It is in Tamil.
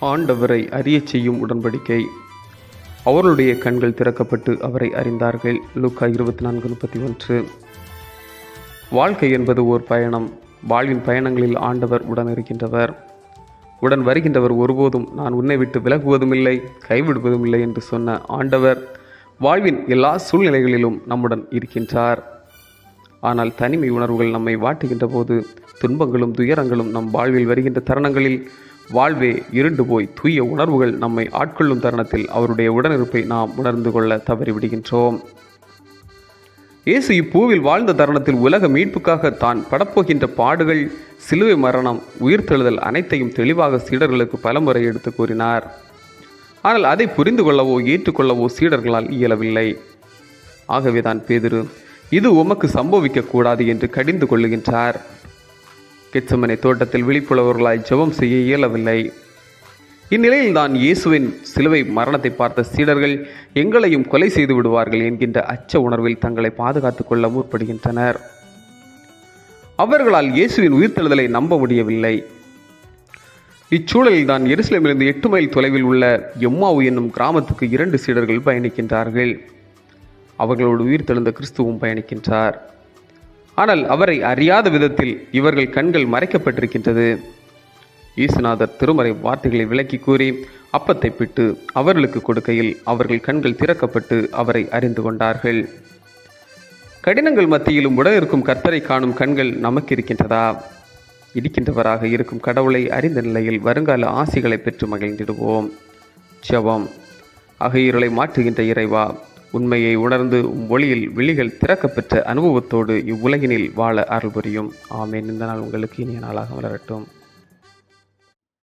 ஆண்டவரை அறியச் செய்யும் உடன்படிக்கை. அவர்களுடைய கண்கள் திறக்கப்பட்டு அவரை அறிந்தார்கள். லூக்கா இருபத்தி நான்கு முப்பத்தி ஒன்று வாழ்க்கை என்பது ஓர் பயணம். வாழ்வின் பயணங்களில் ஆண்டவர் உடன் இருக்கின்றவர் உடன் வருகின்றவர் ஒருபோதும் நான் உன்னை விட்டு விலகுவதும் இல்லை கைவிடுவதும் இல்லை என்று சொன்ன ஆண்டவர் வாழ்வின் எல்லா சூழ்நிலைகளிலும் நம்முடன் இருக்கின்றார். ஆனால் தனிமை உணர்வுகள் நம்மை வாட்டுகின்ற போது துன்பங்களும் துயரங்களும் நம் வாழ்வில் வருகின்ற தருணங்களில் வாழ்வே இருண்டு போய் தூய உணர்வுகள் நம்மை ஆட்கொள்ளும் தருணத்தில் அவருடைய உடனிருப்பை நாம் உணர்ந்து கொள்ள தவறிவிடுகின்றோம். இயேசு இப்பூவில் வாழ்ந்த தருணத்தில் உலக மீட்புக்காக தான் படப்போகின்ற பாடுகள் சிலுவை மரணம் உயிர்த்தெழுதல் அனைத்தையும் தெளிவாக சீடர்களுக்கு பலமுறை எடுத்து கூறினார். ஆனால் அதை புரிந்து கொள்ளவோ ஏற்றுக்கொள்ளவோ சீடர்களால் இயலவில்லை. ஆகவேதான் பேதுரு இது உமக்கு சம்பவிக்கக்கூடாது என்று கடிந்து கொள்ளுகின்றார். கெச்சமனை தோட்டத்தில் விழிப்புணர்வர்களாய் ஜெபம் செய்ய இயலவில்லை. இந்நிலையில் தான் இயேசுவின் சிலுவை மரணத்தை பார்த்த சீடர்கள் எங்களையும் கொலை செய்து விடுவார்கள் என்கின்ற அச்ச உணர்வில் தங்களை பாதுகாத்துக் கொள்ள முற்படுகின்றனர். அவர்களால் இயேசுவின் உயிர்த்தெழுதலை நம்ப முடியவில்லை. இச்சூழலில் தான் எருசலேமிலிருந்து எட்டு மைல் தொலைவில் உள்ள எம்மாவு என்னும் கிராமத்துக்கு இரண்டு சீடர்கள் பயணிக்கின்றார்கள். அவர்களோடு உயிர்த்தெழுந்த கிறிஸ்துவும் பயணிக்கின்றார். ஆனால் அவரை அறியாத விதத்தில் இவர்கள் கண்கள் மறைக்கப்பட்டிருக்கின்றது. இயேசுநாதர் திருமறை வார்த்தைகளை விளக்கி கூறி அப்பத்தை பிட்டு அவர்களுக்கு கொடுக்கையில் அவர்கள் கண்கள் திறக்கப்பட்டு அவரை அறிந்து கொண்டார்கள். கடினங்கள் மத்தியிலும் உடன் இருக்கும் கர்த்தரை காணும் கண்கள் நமக்கு இருக்கின்றதா? இருக்கின்றவராக இருக்கும் கடவுளை அறிந்த நிலையில் வருங்கால ஆசிகளை பெற்று மகிழ்ந்திடுவோம். ஜெபம். அகையிருளை மாற்றுகின்ற இறைவா உண்மையை உணர்ந்து உம் ஒளியில் விழிகள் திறக்க பெற்ற அனுபவத்தோடு இவ்வுலகினில் வாழ அருள் புரியும். ஆமேன். இந்த நாள் உங்களுக்கு இனிய நாளாக வளரட்டும்.